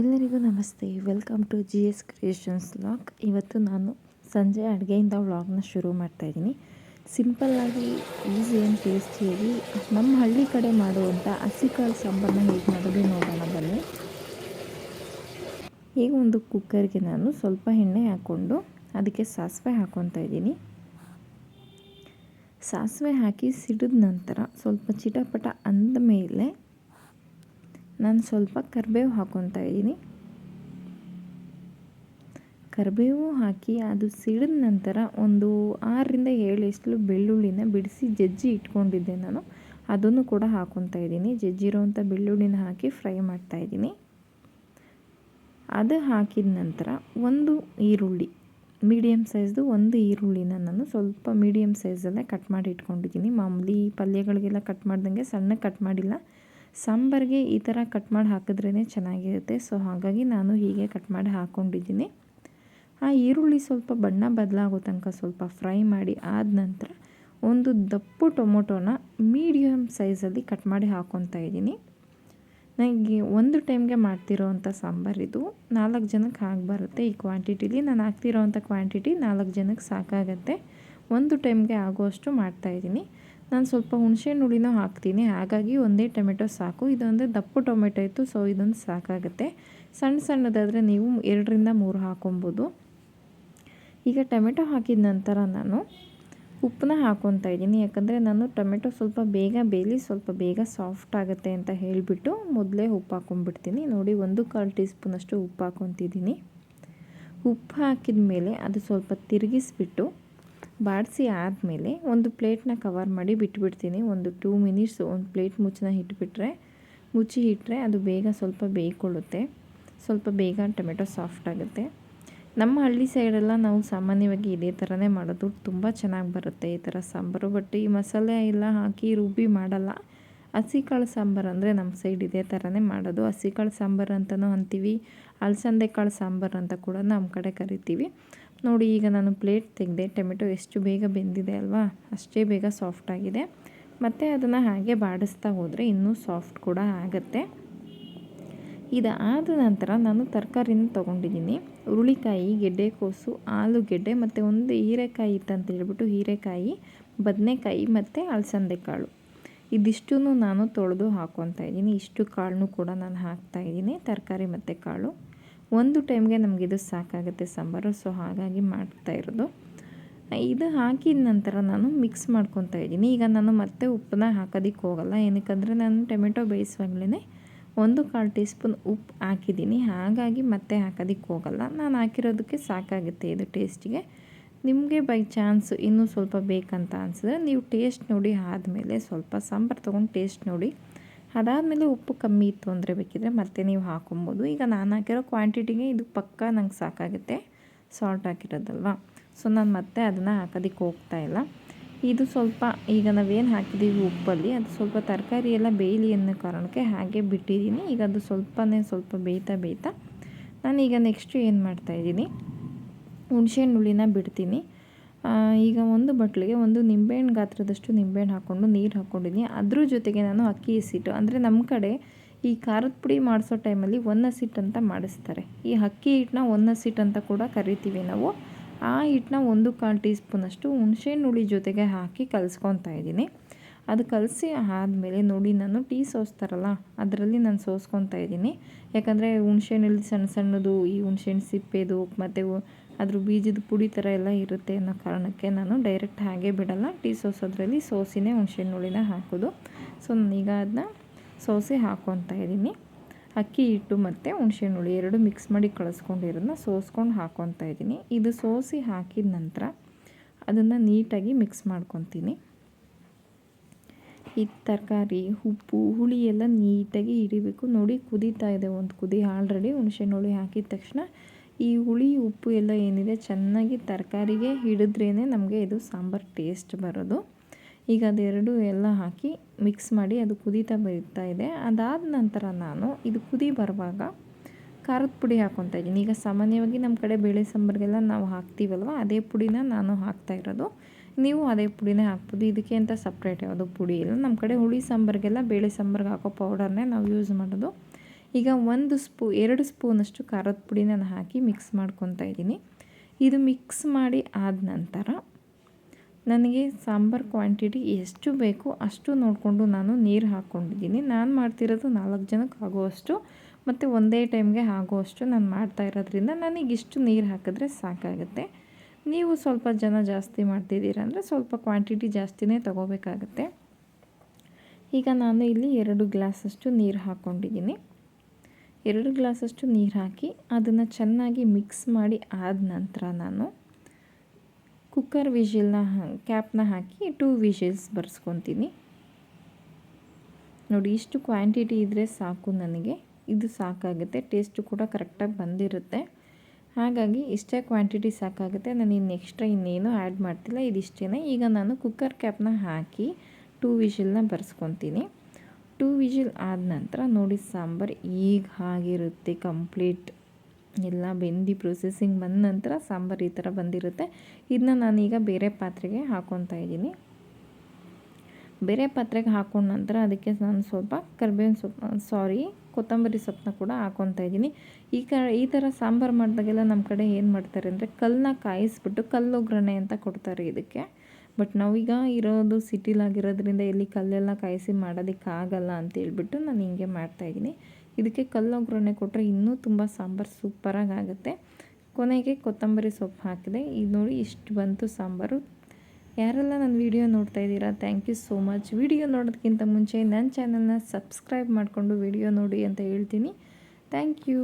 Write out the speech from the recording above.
ಎಲ್ಲರಿಗೂ ನಮಸ್ತೆ. Welcome to G S creations vlog. ಇವತ್ತು ನಾನು ಸಂಜೆ ಅಡುಗೆಯಿಂದ ವ್ಲಾಗ್ನ ಶುರು ಮಾಡ್ತಾಯಿದ್ದೀನಿ ಸಿಂಪಲ್ಲಾಗಿ ಈಸಿ ಆ್ಯಂಡ್ ಟೇಸ್ಟಿಯಾಗಿ ನಮ್ಮ ಹಳ್ಳಿ ಕಡೆ ಮಾಡುವಂಥ ಹಸಿಕಾಳು ಸಾಂಬಾರನ್ನ ಹೇಗೆ ಮಾಡೋದು ನೋಡೋಣ ಬನ್ನಿ. ಈಗ ಒಂದು ಕುಕ್ಕರ್ಗೆ ನಾನು ಸ್ವಲ್ಪ ಎಣ್ಣೆ ಹಾಕ್ಕೊಂಡು ಅದಕ್ಕೆ ಸಾಸಿವೆ ಹಾಕ್ಕೊತಾ ಇದ್ದೀನಿ. ಸಾಸಿವೆ ಹಾಕಿ ಸಿಡಿದ ನಂತರ ಸ್ವಲ್ಪ ಚಿಟಪಟ ಅಂದ ಮೇಲೆ ನಾನು ಸ್ವಲ್ಪ ಕರಿಬೇವು ಹಾಕ್ಕೊತಾ ಇದ್ದೀನಿ. ಕರಿಬೇವು ಹಾಕಿ ಅದು ಸಿಡಿದ ನಂತರ ಒಂದು ಆರರಿಂದ ಏಳು ಎಷ್ಟು ಬೆಳ್ಳುಳ್ಳಿನ ಬಿಡಿಸಿ ಜಜ್ಜಿ ಇಟ್ಕೊಂಡಿದ್ದೆ ನಾನು. ಅದನ್ನು ಕೂಡ ಹಾಕ್ಕೊತಾ ಇದ್ದೀನಿ. ಜಜ್ಜಿರೋವಂಥ ಬೆಳ್ಳುಳ್ಳಿನ ಹಾಕಿ ಫ್ರೈ ಮಾಡ್ತಾ ಇದ್ದೀನಿ. ಅದು ಹಾಕಿದ ನಂತರ ಒಂದು ಈರುಳ್ಳಿ ಮೀಡಿಯಮ್ ಸೈಜ್ದು ಒಂದು ಈರುಳ್ಳಿನ ನಾನು ಸ್ವಲ್ಪ ಮೀಡಿಯಮ್ ಸೈಜಲ್ಲೇ ಕಟ್ ಮಾಡಿ ಇಟ್ಕೊಂಡಿದ್ದೀನಿ. ಮಾಮೂಲಿ ಪಲ್ಯಗಳಿಗೆಲ್ಲ ಕಟ್ ಮಾಡ್ದಂಗೆ ಸಣ್ಣ ಕಟ್ ಮಾಡಿಲ್ಲ. ಸಾಂಬಾರಿಗೆ ಈ ಥರ ಕಟ್ ಮಾಡಿ ಹಾಕಿದ್ರೇ ಚೆನ್ನಾಗಿರುತ್ತೆ. ಸೊ, ಹಾಗಾಗಿ ನಾನು ಹೀಗೆ ಕಟ್ ಮಾಡಿ ಹಾಕ್ಕೊಂಡಿದ್ದೀನಿ ಆ ಈರುಳ್ಳಿ ಸ್ವಲ್ಪ ಬಣ್ಣ ಬದಲಾಗೋ ತನಕ ಸ್ವಲ್ಪ ಫ್ರೈ ಮಾಡಿ ಆದ ನಂತರ ಒಂದು ದಪ್ಪು ಟೊಮೊಟೊನ ಮೀಡಿಯಮ್ ಸೈಜಲ್ಲಿ ಕಟ್ ಮಾಡಿ ಹಾಕ್ಕೊತಾ ಇದ್ದೀನಿ. ನನಗೆ ಒಂದು ಟೈಮ್ಗೆ ಮಾಡ್ತಿರೋ ಅಂಥ ಸಾಂಬಾರಿದು ನಾಲ್ಕು ಜನಕ್ಕೆ ಹಾಗೆ ಬರುತ್ತೆ ಈ ಕ್ವಾಂಟಿಟಿಲಿ. ನಾನು ಹಾಕ್ತಿರೋ ಅಂಥ ಕ್ವಾಂಟಿಟಿ ನಾಲ್ಕು ಜನಕ್ಕೆ ಸಾಕಾಗತ್ತೆ. ಒಂದು ಟೈಮ್ಗೆ ಆಗೋಷ್ಟು ಮಾಡ್ತಾಯಿದ್ದೀನಿ ನಾನು ಸ್ವಲ್ಪ ಹುಣಸೆಹಣ್ಣು ಹುಳಿನ ಹಾಕ್ತೀನಿ. ಹಾಗಾಗಿ ಒಂದೇ ಟೊಮೆಟೊ ಸಾಕು. ಇದೊಂದು ದಪ್ಪು ಟೊಮೆಟೊ ಇತ್ತು, ಸೊ ಇದೊಂದು ಸಾಕಾಗುತ್ತೆ. ಸಣ್ಣ ಸಣ್ಣದಾದರೆ ನೀವು ಎರಡರಿಂದ ಮೂರು ಹಾಕೊಬೋದು. ಈಗ ಟೊಮೆಟೊ ಹಾಕಿದ ನಂತರ ನಾನು ಉಪ್ಪನ್ನ ಹಾಕ್ಕೊತಾ ಇದ್ದೀನಿ. ಯಾಕಂದರೆ ನಾನು ಟೊಮೆಟೊ ಸ್ವಲ್ಪ ಬೇಗ ಬೇಯಲಿ, ಸ್ವಲ್ಪ ಬೇಗ ಸಾಫ್ಟ್ ಆಗುತ್ತೆ ಅಂತ ಹೇಳಿಬಿಟ್ಟು ಮೊದಲೇ ಉಪ್ಪು ಹಾಕ್ಕೊಂಡ್ಬಿಡ್ತೀನಿ ನೋಡಿ, ಒಂದು ಕಾಲು ಟೀ ಸ್ಪೂನಷ್ಟು ಉಪ್ಪು ಹಾಕ್ಕೊತಿದ್ದೀನಿ ಉಪ್ಪು ಹಾಕಿದ ಮೇಲೆ ಅದು ಸ್ವಲ್ಪ ತಿರುಗಿಸ್ಬಿಟ್ಟು ಬಾಡಿಸಿ ಆದಮೇಲೆ ಒಂದು ಪ್ಲೇಟ್ನ ಕವರ್ ಮಾಡಿ ಬಿಟ್ಬಿಡ್ತೀನಿ. ಒಂದು ಟೂ ಮಿನಿಟ್ಸ್ ಒಂದು ಪ್ಲೇಟ್ ಮುಚ್ಚನ ಇಟ್ಬಿಟ್ರೆ, ಮುಚ್ಚಿ ಇಟ್ಟರೆ ಅದು ಬೇಗ ಸ್ವಲ್ಪ ಬೇಯ್ಕೊಳ್ಳುತ್ತೆ ಸ್ವಲ್ಪ ಬೇಗ ಟೊಮೆಟೊ ಸಾಫ್ಟ್ ಆಗುತ್ತೆ. ನಮ್ಮ ಹಳ್ಳಿ ಸೈಡೆಲ್ಲ ನಾವು ಸಾಮಾನ್ಯವಾಗಿ ಇದೇ ಥರನೇ ಮಾಡೋದು. ತುಂಬ ಚೆನ್ನಾಗಿ ಬರುತ್ತೆ ಈ ಥರ ಸಾಂಬಾರು. ಬಟ್ ಈ ಮಸಾಲೆ ಎಲ್ಲ ಹಾಕಿ ರುಬ್ಬಿ ಮಾಡಲ್ಲ. ಹಸಿಕಾಳು ಸಾಂಬಾರು ಅಂದರೆ ನಮ್ಮ ಸೈಡ್ ಇದೇ ಥರನೇ ಮಾಡೋದು. ಹಸಿಕಾಳು ಸಾಂಬಾರು ಅಂತಲೂ ಅಂತೀವಿ. ಅಲಸಂದೆ ಕಾಳು ಸಾಂಬಾರು ಅಂತ ಕೂಡ ನಮ್ಮ ಕಡೆ ಕರಿತೀವಿ. ನೋಡಿ, ಈಗ ನಾನು ಪ್ಲೇಟ್ ತೆಗೆದೆ, ಟೊಮೆಟೊ ಎಷ್ಟು ಬೇಗ ಬೆಂದಿದೆ ಅಲ್ವಾ? ಅಷ್ಟೇ ಬೇಗ ಸಾಫ್ಟ್ ಆಗಿದೆ. ಮತ್ತು ಅದನ್ನು ಹಾಗೆ ಬಾಡಿಸ್ತಾ ಹೋದರೆ ಇನ್ನೂ ಸಾಫ್ಟ್ ಕೂಡ ಆಗುತ್ತೆ. ಇದಾದ ನಂತರ ನಾನು ತರಕಾರಿನ ತೊಗೊಂಡಿದ್ದೀನಿ. ಹುರುಳಿಕಾಯಿ, ಗೆಡ್ಡೆಕೋಸು, ಆಲೂಗೆಡ್ಡೆ ಮತ್ತು ಒಂದು ಹೀರೆಕಾಯಿ ಇತ್ತಂತ ಹೇಳ್ಬಿಟ್ಟು ಹೀರೆಕಾಯಿ, ಬದನೆಕಾಯಿ ಮತ್ತು ಅಲಸಂದೆ ಕಾಳು ಇದಿಷ್ಟೂ ನಾನು ತೊಳೆದು ಹಾಕ್ಕೊತಾ ಇದ್ದೀನಿ. ಇಷ್ಟು ಕಾಳನ್ನು ಕೂಡ ನಾನು ಹಾಕ್ತಾಯಿದ್ದೀನಿ ತರಕಾರಿ ಮತ್ತು ಕಾಳು. ಒಂದು ಟೈಮ್ಗೆ ನಮಗಿದು ಸಾಕಾಗುತ್ತೆ ಸಾಂಬಾರು. ಸೊ ಹಾಗಾಗಿ ಮಾಡ್ತಾ ಇರೋದು. ಇದು ಹಾಕಿದ ನಂತರ ನಾನು ಮಿಕ್ಸ್ ಮಾಡ್ಕೊತಾ ಇದ್ದೀನಿ. ಈಗ ನಾನು ಮತ್ತೆ ಉಪ್ಪನ್ನ ಹಾಕೋದಕ್ಕೆ ಹೋಗಲ್ಲ. ಏನಕ್ಕಂದರೆ ನಾನು ಟೊಮೆಟೊ ಬೇಯಿಸುವಾಗಲೇ ಒಂದು ಕಾಲು ಟೀ ಸ್ಪೂನ್ ಉಪ್ಪು ಹಾಕಿದ್ದೀನಿ. ಹಾಗಾಗಿ ಮತ್ತೆ ಹಾಕೋದಕ್ಕೆ ಹೋಗಲ್ಲ. ನಾನು ಹಾಕಿರೋದಕ್ಕೆ ಸಾಕಾಗುತ್ತೆ ಇದು ಟೇಸ್ಟಿಗೆ. ನಿಮಗೆ ಬೈ ಚಾನ್ಸ್ ಇನ್ನೂ ಸ್ವಲ್ಪ ಬೇಕಂತ ಅನಿಸಿದ್ರೆ ನೀವು ಟೇಸ್ಟ್ ನೋಡಿ ಆದಮೇಲೆ ಸ್ವಲ್ಪ ಸಾಂಬಾರು ತೊಗೊಂಡು ಟೇಸ್ಟ್ ನೋಡಿ. ಅದಾದಮೇಲೆ ಉಪ್ಪು ಕಮ್ಮಿ ಇತ್ತು ಅಂದರೆ ಬೇಕಿದ್ರೆ ಮತ್ತೆ ನೀವು ಹಾಕೊಬೋದು. ಈಗ ನಾನು ಹಾಕಿರೋ ಕ್ವಾಂಟಿಟಿಗೆ ಇದು ಪಕ್ಕ ನಂಗೆ ಸಾಕಾಗುತ್ತೆ. ಸಾಲ್ಟ್ ಹಾಕಿರೋದಲ್ವ? ಸೊ ನಾನು ಮತ್ತೆ ಅದನ್ನು ಹಾಕೋದಕ್ಕೆ ಹೋಗ್ತಾ ಇಲ್ಲ. ಇದು ಸ್ವಲ್ಪ, ಈಗ ನಾವೇನು ಹಾಕಿದ್ದೀವಿ ಉಪ್ಪಲ್ಲಿ, ಅದು ಸ್ವಲ್ಪ ತರಕಾರಿ ಎಲ್ಲ ಬೇಯಲಿ ಅನ್ನೋ ಕಾರಣಕ್ಕೆ ಹಾಗೆ ಬಿಟ್ಟಿದ್ದೀನಿ ಈಗ ಅದು ಸ್ವಲ್ಪನೇ ಸ್ವಲ್ಪ ಬೇಯ್ತಾ ಬೇಯ್ತಾ ನಾನೀಗ ನೆಕ್ಸ್ಟು ಏನು ಮಾಡ್ತಾಯಿದ್ದೀನಿ ಹುಣಸೆ ಹುಳಿನ ಬಿಡ್ತೀನಿ. ಈಗ ಒಂದು ಬಟ್ಲಿಗೆ ಒಂದು ನಿಂಬೆಹಣ್ಣು ಗಾತ್ರದಷ್ಟು ನಿಂಬೆಹಣ್ಣು ಹಾಕ್ಕೊಂಡು ನೀರು ಹಾಕ್ಕೊಂಡಿದ್ದೀನಿ ಅದ್ರ ಜೊತೆಗೆ ನಾನು ಅಕ್ಕಿ ಹಸಿಟ್ಟು, ಅಂದರೆ ನಮ್ಮ ಕಡೆ ಈ ಖಾರದ ಪುಡಿ ಮಾಡಿಸೋ ಟೈಮಲ್ಲಿ ಒನ್ ಹಸಿಟ್ಟು ಅಂತ ಮಾಡಿಸ್ತಾರೆ. ಈ ಅಕ್ಕಿ ಹಿಟ್ಟನ್ನ ಒನ್ ಹಸಿಟ್ಟು ಅಂತ ಕೂಡ ಕರಿತೀವಿ ನಾವು. ಆ ಹಿಟ್ಟನ್ನ ಒಂದು ಕಾಲು ಟೀ ಸ್ಪೂನಷ್ಟು ಹುಣಸೆಹಣ್ಣು ಹುಳಿ ಜೊತೆಗೆ ಹಾಕಿ ಕಲಿಸ್ಕೊತಾ ಇದ್ದೀನಿ. ಅದು ಕಲಸಿ ಆದಮೇಲೆ ನೋಡಿ, ನಾನು ಟೀ ಸೋಸ್ತಾರಲ್ಲ, ಅದರಲ್ಲಿ ನಾನು ಸೋಸ್ಕೊತಾ ಇದ್ದೀನಿ. ಯಾಕಂದರೆ ಹುಣ್ಸೆಹಣ್ಣಲ್ಲಿ ಸಣ್ಣ ಸಣ್ಣದು, ಈ ಹುಣ್ಸೆಹಣ್ಣು ಸಿಪ್ಪೆದು, ಮತ್ತು ಅದ್ರ ಬೀಜದ ಪುಡಿ ಥರ ಎಲ್ಲ ಇರುತ್ತೆ ಅನ್ನೋ ಕಾರಣಕ್ಕೆ ನಾನು ಡೈರೆಕ್ಟ್ ಹಾಗೆ ಬಿಡಲ್ಲ. ಟೀ ಸೋಸೋದ್ರಲ್ಲಿ ಸೋಸಿನೇ ಹುಣ್ಸೆಹಣ್ಣು ಹುಳಿನ ಹಾಕೋದು. ಸೊ ನಾನೀಗ ಅದನ್ನ ಸೋಸಿ ಹಾಕೊತಾ ಇದ್ದೀನಿ. ಅಕ್ಕಿ ಹಿಟ್ಟು ಮತ್ತು ಹುಣ್ಸೆಹಣ್ಣು ಹುಳಿ ಎರಡು ಮಿಕ್ಸ್ ಮಾಡಿ ಕಳಿಸ್ಕೊಂಡಿರೋದನ್ನ ಸೋಸ್ಕೊಂಡು ಹಾಕೊತಾ ಇದ್ದೀನಿ. ಇದು ಸೋಸಿ ಹಾಕಿದ ನಂತರ ಅದನ್ನು ನೀಟಾಗಿ ಮಿಕ್ಸ್ ಮಾಡ್ಕೊತೀನಿ. ಈ ತರಕಾರಿ, ಉಪ್ಪು ಹುಳಿ ಎಲ್ಲ ನೀಟಾಗಿ ಹಿಡಿಬೇಕು ನೋಡಿ, ಕುದೀತಾ ಇದೆ ಒಂದು ಕುದಿ ಆಲ್ರೆಡಿ ಹುಣಸೆಹಣ್ಣು ಹಾಕಿದ ತಕ್ಷಣ ಈ ಹುಳಿ, ಉಪ್ಪು ಎಲ್ಲ ಏನಿದೆ, ಚೆನ್ನಾಗಿ ತರಕಾರಿಗೆ ಹಿಡಿದ್ರೇ ನಮಗೆ ಇದು ಸಾಂಬಾರು ಟೇಸ್ಟ್ ಬರೋದು. ಈಗ ಅದೆರಡು ಎಲ್ಲ ಹಾಕಿ ಮಿಕ್ಸ್ ಮಾಡಿ ಅದು ಕುದೀತಾ ಬರೀತಾ ಇದೆ. ಅದಾದ ನಂತರ ನಾನು ಇದು ಕುದಿ ಬರುವಾಗ ಖಾರದ ಪುಡಿ ಹಾಕ್ಕೊತಾ ಇದ್ದೀನಿ. ಈಗ ಸಾಮಾನ್ಯವಾಗಿ ನಮ್ಮ ಕಡೆ ಬೇಳೆ ಸಾಂಬಾರಿಗೆಲ್ಲ ನಾವು ಹಾಕ್ತೀವಲ್ವ, ಅದೇ ಪುಡಿನ ನಾನು ಹಾಕ್ತಾ ಇರೋದು. ನೀವು ಅದೇ ಪುಡಿನೇ ಹಾಕ್ಬೋದು. ಇದಕ್ಕೆ ಅಂತ ಸಪ್ರೇಟ್ ಯಾವುದು ಪುಡಿ ಇಲ್ಲ. ನಮ್ಮ ಕಡೆ ಹುಳಿ ಸಾಂಬಾರಿಗೆಲ್ಲ ಬೇಳೆ ಸಾಂಬಾರಿಗೆ ಹಾಕೋ ಪೌಡರ್ನೇ ನಾವು ಯೂಸ್ ಮಾಡೋದು. ಈಗ ಒಂದು ಸ್ಪೂ, ಎರಡು ಸ್ಪೂನಷ್ಟು ಖಾರದ ಪುಡಿ ನಾನು ಹಾಕಿ ಮಿಕ್ಸ್ ಮಾಡ್ಕೊತಾ ಇದ್ದೀನಿ. ಇದು ಮಿಕ್ಸ್ ಮಾಡಿ ಆದ ನಂತರ ನನಗೆ ಸಾಂಬಾರು ಕ್ವಾಂಟಿಟಿ ಎಷ್ಟು ಬೇಕು ಅಷ್ಟು ನೋಡಿಕೊಂಡು ನಾನು ನೀರು ಹಾಕ್ಕೊಂಡಿದ್ದೀನಿ. ನಾನು ಮಾಡ್ತಿರೋದು ನಾಲ್ಕು ಜನಕ್ಕೆ ಆಗುವಷ್ಟು ಮತ್ತು ಒಂದೇ ಟೈಮ್ಗೆ ಆಗುವಷ್ಟು ನಾನು ಮಾಡ್ತಾ ಇರೋದ್ರಿಂದ ನನಗೆ ಇಷ್ಟು ನೀರು ಹಾಕಿದ್ರೆ ಸಾಕಾಗುತ್ತೆ. ನೀವು ಸ್ವಲ್ಪ ಜನ ಜಾಸ್ತಿ ಮಾಡ್ತಿದ್ದೀರ ಅಂದರೆ ಸ್ವಲ್ಪ ಕ್ವಾಂಟಿಟಿ ಜಾಸ್ತಿನೇ ತೊಗೋಬೇಕಾಗತ್ತೆ. ಈಗ ನಾನು ಇಲ್ಲಿ ಎರಡು ಗ್ಲಾಸಷ್ಟು ನೀರು ಹಾಕ್ಕೊಂಡಿದ್ದೀನಿ. ಎರಡು ಗ್ಲಾಸಷ್ಟು ನೀರು ಹಾಕಿ ಅದನ್ನು ಚೆನ್ನಾಗಿ ಮಿಕ್ಸ್ ಮಾಡಿ ಆದ ನಂತರ ನಾನು ಕುಕ್ಕರ್ ವಿಷಿಲ್ನ ಕ್ಯಾಪ್ನ ಹಾಕಿ ಟೂ ವಿಷಿಲ್ಸ್ ಬರ್ಸ್ಕೊತೀನಿ. ನೋಡಿ, ಇಷ್ಟು ಕ್ವಾಂಟಿಟಿ ಇದ್ದರೆ ಸಾಕು ನನಗೆ. ಇದು ಸಾಕಾಗುತ್ತೆ ಟೇಸ್ಟು ಕೂಡ ಕರೆಕ್ಟಾಗಿ ಬಂದಿರುತ್ತೆ. ಹಾಗಾಗಿ ಇಷ್ಟೇ ಕ್ವಾಂಟಿಟಿ ಸಾಕಾಗುತ್ತೆ. ನಾನು ಇನ್ನು ಎಕ್ಸ್ಟ್ರಾ ಇನ್ನೇನು ಆ್ಯಡ್ ಮಾಡ್ತಿಲ್ಲ. ಇದಿಷ್ಟೇ ಈಗ ನಾನು ಕುಕ್ಕರ್ ಕ್ಯಾಪ್ನ ಹಾಕಿ ಟೂ ವಿಷಿಲ್ನ ಬರ್ಸ್ಕೊತೀನಿ. ಟೂ ವಿಷಿಲ್ ಆದ ನಂತರ ನೋಡಿ ಸಾಂಬಾರು ಈಗ ಆಗಿರುತ್ತೆ ಕಂಪ್ಲೀಟ್ ಎಲ್ಲ ಬೆಂದಿ ಪ್ರೊಸೆಸಿಂಗ್ ಬಂದ ನಂತರ ಸಾಂಬಾರು ಈ ಥರ ಬಂದಿರುತ್ತೆ. ಇದನ್ನ ನಾನೀಗ ಬೇರೆ ಪಾತ್ರೆಗೆ ಹಾಕ್ಕೊತಾ ಇದ್ದೀನಿ. ಬೇರೆ ಪಾತ್ರೆಗೆ ಹಾಕೊಂಡ ನಂತರ ಅದಕ್ಕೆ ನಾನು ಸ್ವಲ್ಪ ಕರ್ಬೇವಿನ ಸೊಪ್ಪು ಸಾರಿ ಕೊತ್ತಂಬರಿ ಸೊಪ್ಪನ್ನ ಕೂಡ ಹಾಕ್ಕೊತಾ ಇದ್ದೀನಿ. ಈ ಕ, ಈ ಥರ ಸಾಂಬಾರು ಮಾಡಿದಾಗೆಲ್ಲ ನಮ್ಮ ಕಡೆ ಏನು ಮಾಡ್ತಾರೆ ಅಂದರೆ ಕಲ್ಲನ್ನ ಕಾಯಿಸ್ಬಿಟ್ಟು ಕಲ್ಲೊಗ್ಗರಣೆ ಅಂತ ಕೊಡ್ತಾರೆ ಇದಕ್ಕೆ. ಬಟ್ ನಾವೀಗ ಇರೋದು ಸಿಟಿಲಾಗಿರೋದ್ರಿಂದ ಎಲ್ಲಿ ಕಲ್ಲೆಲ್ಲ ಕಾಯಿಸಿ ಮಾಡೋದಕ್ಕಾಗಲ್ಲ ಅಂತೇಳ್ಬಿಟ್ಟು ನಾನು ಹಿಂಗೆ ಮಾಡ್ತಾಯಿದ್ದೀನಿ ಇದಕ್ಕೆ ಕಲ್ಲೊಗ್ಗರಣೆ ಕೊಟ್ಟರೆ ಇನ್ನೂ ತುಂಬ ಸಾಂಬಾರು ಸೂಪರಾಗಿ ಆಗುತ್ತೆ. ಕೊನೆಗೆ ಕೊತ್ತಂಬರಿ ಸೊಪ್ಪು ಹಾಕಿದೆ. ಇದು ನೋಡಿ ಇಷ್ಟು ಬಂತು ಸಾಂಬಾರು. ಯಾರೆಲ್ಲ ನನ್ನ ವೀಡಿಯೋ ನೋಡ್ತಾ ಇದ್ದೀರಾ thank you so much video ನೋಡೋದಕ್ಕಿಂತ ಮುಂಚೆ ನನ್ನ ಚಾನಲ್ನ ಸಬ್ಸ್ಕ್ರೈಬ್ ಮಾಡಿಕೊಂಡು ವಿಡಿಯೋ ನೋಡಿ ಅಂತ ಹೇಳ್ತೀನಿ. Thank you